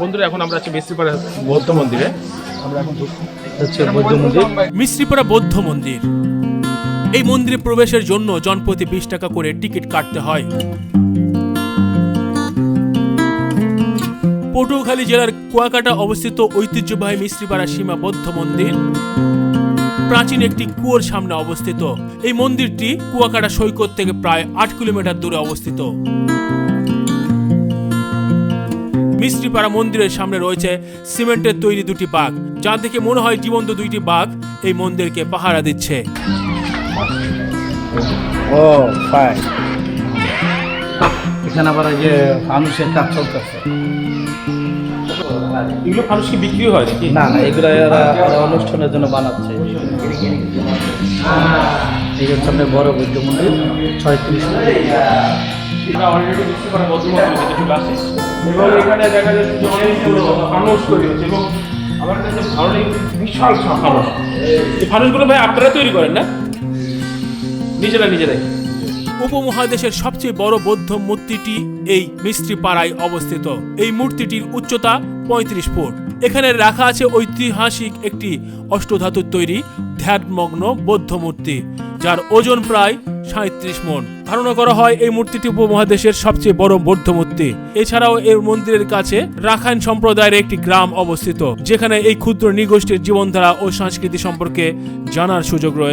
বন্ধুরা মন্দিরে। প্রবেশের জন্য জনপ্রতি বিশ টাকা করে টিকিট কাটতে হয়। পটুয়াখালী জেলার কুয়াকাটা অবস্থিত ঐতিহ্যবাহী মিস্ত্রিপাড়া সীমা বৌদ্ধ মন্দির। প্রাচীন একটি কুয়োর সামনে অবস্থিত। এই মন্দিরটি কুয়াকাটা সৈকত থেকে প্রায় আট কিলোমিটার দূরে অবস্থিত। মিস্ত্রিপাড়া মন্দিরের সামনে রয়েছে সিমেন্টের তৈরি দুটি বাঘ। যা দেখে মনে হয় জীবন্ত দুইটি বাঘ এই মন্দিরকে পাহারা দিচ্ছে। ও ফাইন এখানে আবার যে ফানুসের কাজ চলতেছে। এগুলো মানুষ কি বিক্রি হয় নাকি? না না এগুলো এরা অনুষ্ঠানের জন্য বানাচ্ছে। হচ্ছে আপনার বড় বৌদ্ধ মন্দির ছয়ত্রিশ অলরেডি মিস্ত্রিপাড়া বৌদ্ধ মন্দিরে যেতে চলে এবং এখানে দেখা যাচ্ছে যে অনেকগুলো ফানুস তৈরি হচ্ছে এবং আমার কাছে ভালো লাগে বিশাল ফানুস এই ফানুসগুলো ভাই আপনারা তৈরি করেন না? নিজেরা নিজেরাই। উপমহাদেশের সবচেয়ে বড় বৌদ্ধ মূর্তিটি এই মিস্ত্রি পাড়ায় অবস্থিত। এই মূর্তিটির উচ্চতা পঁয়ত্রিশ ফুট। এখানে রাখা আছে ঐতিহাসিক একটি অষ্টধাতুর তৈরি ধ্যানমগ্ন বৌদ্ধ মূর্তি। যার ওজন প্রায় সাঁত্রিশ মন। ধারণা করা হয় এই মূর্তিটি উপমহাদেশের সবচেয়ে বড় বৌদ্ধ মূর্তি এছাড়াও এর মন্দিরের কাছে রাখাইন সম্প্রদায়ের একটি গ্রাম অবস্থিত, যেখানে এই ক্ষুদ্র নৃগোষ্ঠীর জীবনধারা ও সংস্কৃতি সম্পর্কে জানার সুযোগ রয়েছে।